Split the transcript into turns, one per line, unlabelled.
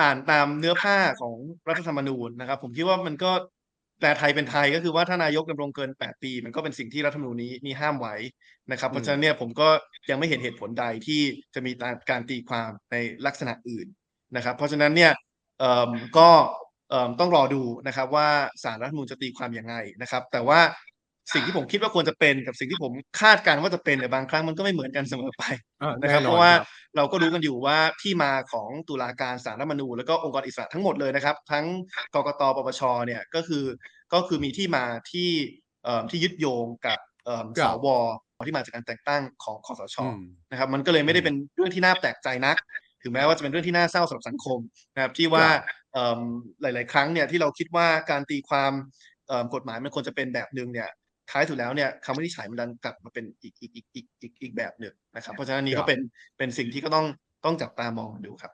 อ่านตามเนื้อผ้าของรัฐธรรมนูญนะครับ ผมคิดว่ามันก็แปลไทยเป็นไทยก็คือว่าถ้านายกดำรงเกิน 8 ปี มันก็เป็นสิ่งที่รัฐธรรมนูญนี้มีห้ามไว้นะครับ เพราะฉะนั้นเนี่ยผมก็ยังไม่เห็นเหตุผลใดที่จะมีการตีความในลักษณะอื่นนะครับ เพราะฉะนั้นเนี่ยเออก็ต้องรอดูนะครับว่าสารรัฐธรรมนูญจะตีความยังไงนะครับ แต่ว่า สิ่งที่ผมคิดว่าควรจะเป็นกับสิ่งที่ผมคาดการณ์ว่าจะเป็นเนี่ยบางครั้งมันก็ไม่เหมือนกันเสมอไป
อ่า
นะครับ
แน่นอน
เพราะว่า
ครับ
เราก็รู้กันอยู่ว่าที่มาของตุลาการศาลรัฐธรรมนูญแล้วก็องค์กรอิสระทั้งหมดเลยนะครับ ทั้งกกตปปชเนี่ยก็คือก็คือมีที่มาที่เอ่อที่ยึดโยงกับเอ่อ
ค
ส
รับ
วที่มาจากการแต่งตั้งของคอสช
อืม
นะครับ มันก็เลยไม่ได้
อืม
เป็นเรื่องที่น่าแปลกใจนัก ถึงแม้ว่าจะเป็นเรื่องที่น่าเศร้าสำหรับสังคมนะครับที่ว่า
ครับ
เอิ่มหลาย ๆ ครั้งเนี่ยที่เราคิดว่าการตีความเอิ่มกฎหมายมันควรจะเป็นแบบหนึ่งเนี่ย ท้ายสุดแล้วเนี่ยคำวินิจฉัยมันดันกลับมาเป็นอีกอีกอีกอีกอีกแบบหนึ่งนะครับ เพราะฉะนั้นนี้ก็เป็นเป็นสิ่งที่ก็ต้องต้องจับตามองดูครับ